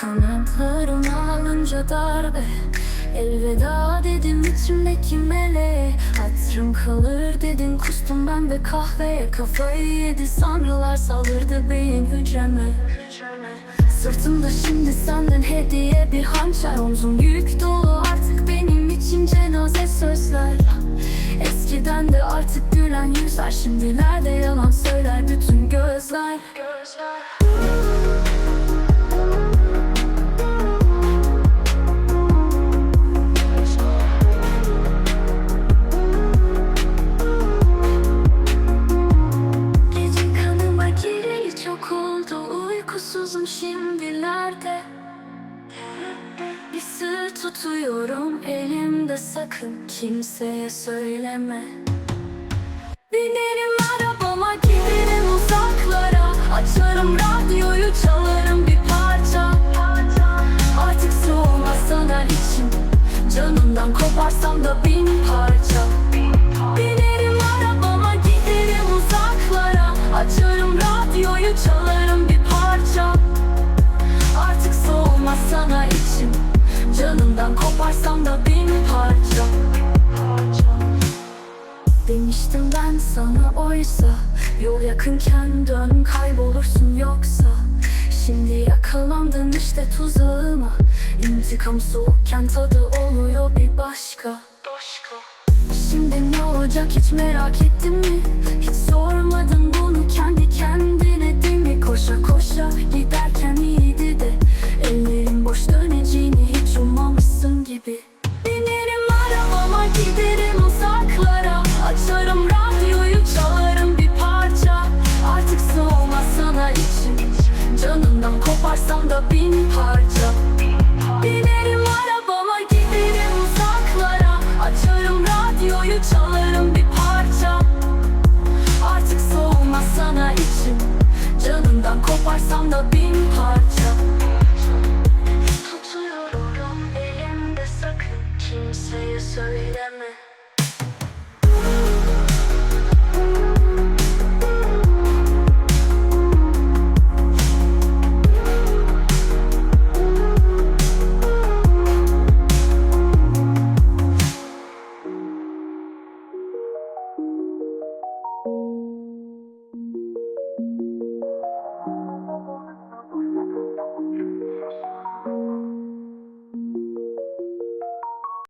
Kanatlarım alınca darbe. Elveda dedim içimdeki meleğe Hatırım kalır dedin kustum ben de kahveye. Kafayı yedi sanrılar saldırdı beyin hücreme. Sırtımda şimdi senden hediye bir hançer. Omzum yük dolu artık benim için cenaze sözler. Eskiden de artık gülen yüzler Şimdilerde yalan söyler. Bütün gözler. Gece Uykusuzum şimdilerde. Bir sır tutuyorum elimde sakın kimseye söyleme. Binerim arabama giderim uzaklara. Açarım radyoyu çalarım bir parça. Artık soğumazsan her içim Canımdan koparsam da bin parça. Binerim arabama giderim uzaklara. Açarım radyoyu çalarım bir sana içim Canımdan koparsam da bin parça. Demiştim ben sana oysa Yol yakınken dön kaybolursun yoksa. Şimdi yakalandın işte tuzağıma. İntikam soğukken tadı oluyor bir başka. Şimdi ne olacak hiç merak ettin Radyoyu çalarım bir parça. Artık soğuma sana içim. Canından koparsam da bin parça. Tutuyorum elimde sakın Kimseye söyleme.